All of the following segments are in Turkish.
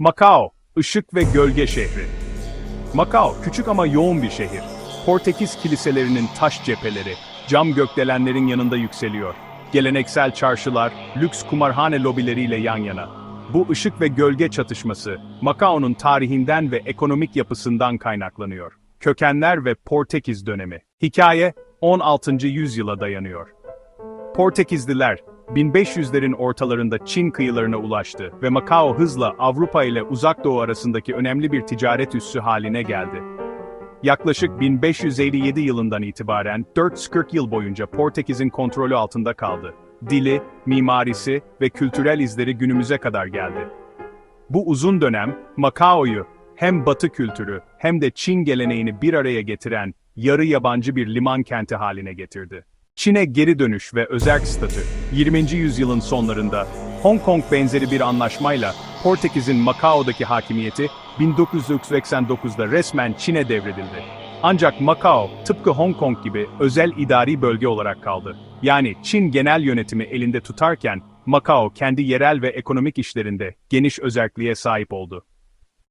Macao, ışık ve gölge şehri. Macao, küçük ama yoğun bir şehir. Portekiz kiliselerinin taş cepheleri, cam gökdelenlerin yanında yükseliyor. Geleneksel çarşılar, lüks kumarhane lobileriyle yan yana. Bu ışık ve gölge çatışması, Macao'nun tarihinden ve ekonomik yapısından kaynaklanıyor. Kökenler ve Portekiz dönemi. Hikaye, 16. yüzyıla dayanıyor. Portekizliler, 1500'lerin ortalarında Çin kıyılarına ulaştı ve Macao hızla Avrupa ile Uzak Doğu arasındaki önemli bir ticaret üssü haline geldi. Yaklaşık 1557 yılından itibaren 440 yıl boyunca Portekiz'in kontrolü altında kaldı. Dili, mimarisi ve kültürel izleri günümüze kadar geldi. Bu uzun dönem, Macao'yu hem Batı kültürü hem de Çin geleneğini bir araya getiren yarı yabancı bir liman kenti haline getirdi. Çin'e geri dönüş ve özerk statü, 20. yüzyılın sonlarında Hong Kong benzeri bir anlaşmayla Portekiz'in Macao'daki hakimiyeti 1989'da resmen Çin'e devredildi. Ancak Macao, tıpkı Hong Kong gibi özel idari bölge olarak kaldı. Yani Çin genel yönetimi elinde tutarken, Macao kendi yerel ve ekonomik işlerinde geniş özerkliğe sahip oldu.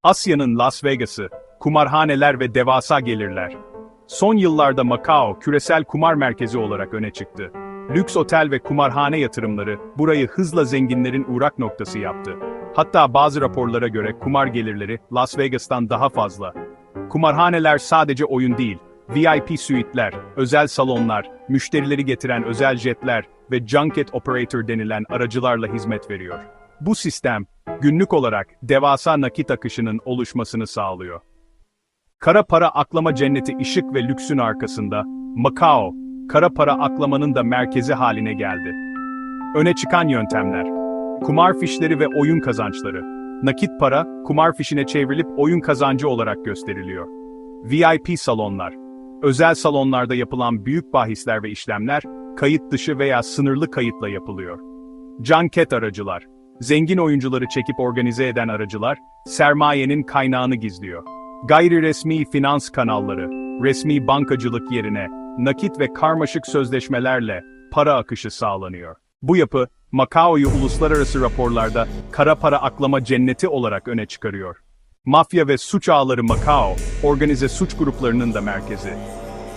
Asya'nın Las Vegas'ı, kumarhaneler ve devasa gelirler. Son yıllarda Macao küresel kumar merkezi olarak öne çıktı. Lüks otel ve kumarhane yatırımları burayı hızla zenginlerin uğrak noktası yaptı. Hatta bazı raporlara göre kumar gelirleri Las Vegas'tan daha fazla. Kumarhaneler sadece oyun değil, VIP suite'ler, özel salonlar, müşterileri getiren özel jetler ve junket operator denilen aracılarla hizmet veriyor. Bu sistem, günlük olarak devasa nakit akışının oluşmasını sağlıyor. Kara para aklama cenneti ışık ve lüksün arkasında, Macao, kara para aklamanın da merkezi haline geldi. Öne çıkan yöntemler, kumar fişleri ve oyun kazançları. Nakit para, kumar fişine çevrilip oyun kazancı olarak gösteriliyor. VIP salonlar, özel salonlarda yapılan büyük bahisler ve işlemler, kayıt dışı veya sınırlı kayıtla yapılıyor. Junket aracılar, zengin oyuncuları çekip organize eden aracılar, sermayenin kaynağını gizliyor. Gayri resmi finans kanalları, resmi bankacılık yerine, nakit ve karmaşık sözleşmelerle para akışı sağlanıyor. Bu yapı, Macao'yu uluslararası raporlarda kara para aklama cenneti olarak öne çıkarıyor. Mafya ve suç ağları Macao, organize suç gruplarının da merkezi.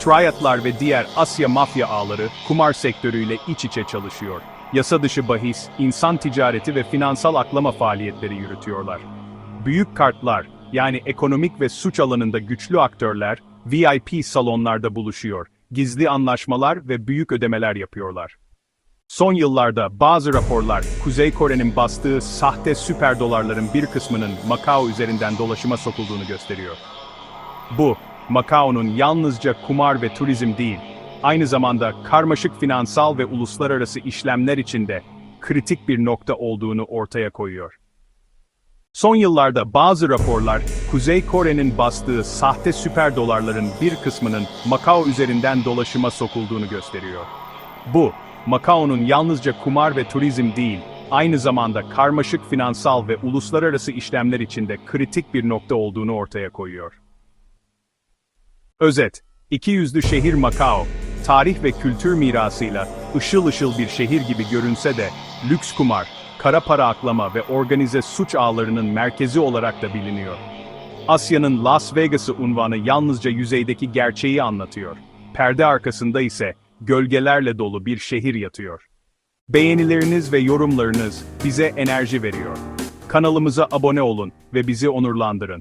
Triadlar ve diğer Asya mafya ağları kumar sektörüyle iç içe çalışıyor. Yasa dışı bahis, insan ticareti ve finansal aklama faaliyetleri yürütüyorlar. Büyük kartlar, yani ekonomik ve suç alanında güçlü aktörler, VIP salonlarda buluşuyor, gizli anlaşmalar ve büyük ödemeler yapıyorlar. Son yıllarda bazı raporlar, Kuzey Kore'nin bastığı sahte süper dolarların bir kısmının Macao üzerinden dolaşıma sokulduğunu gösteriyor. Bu, Macao'nun yalnızca kumar ve turizm değil, aynı zamanda karmaşık finansal ve uluslararası işlemler içinde kritik bir nokta olduğunu ortaya koyuyor. Son yıllarda bazı raporlar, Kuzey Kore'nin bastığı sahte süper dolarların bir kısmının Macao üzerinden dolaşıma sokulduğunu gösteriyor. Bu, Macao'nun yalnızca kumar ve turizm değil, aynı zamanda karmaşık finansal ve uluslararası işlemler içinde kritik bir nokta olduğunu ortaya koyuyor. Özet, iki yüzlü şehir Macao, tarih ve kültür mirasıyla ışıl ışıl bir şehir gibi görünse de, lüks kumar, kara para aklama ve organize suç ağlarının merkezi olarak da biliniyor. Asya'nın Las Vegas'ı unvanı yalnızca yüzeydeki gerçeği anlatıyor. Perde arkasında ise gölgelerle dolu bir şehir yatıyor. Beğenileriniz ve yorumlarınız bize enerji veriyor. Kanalımıza abone olun ve bizi onurlandırın.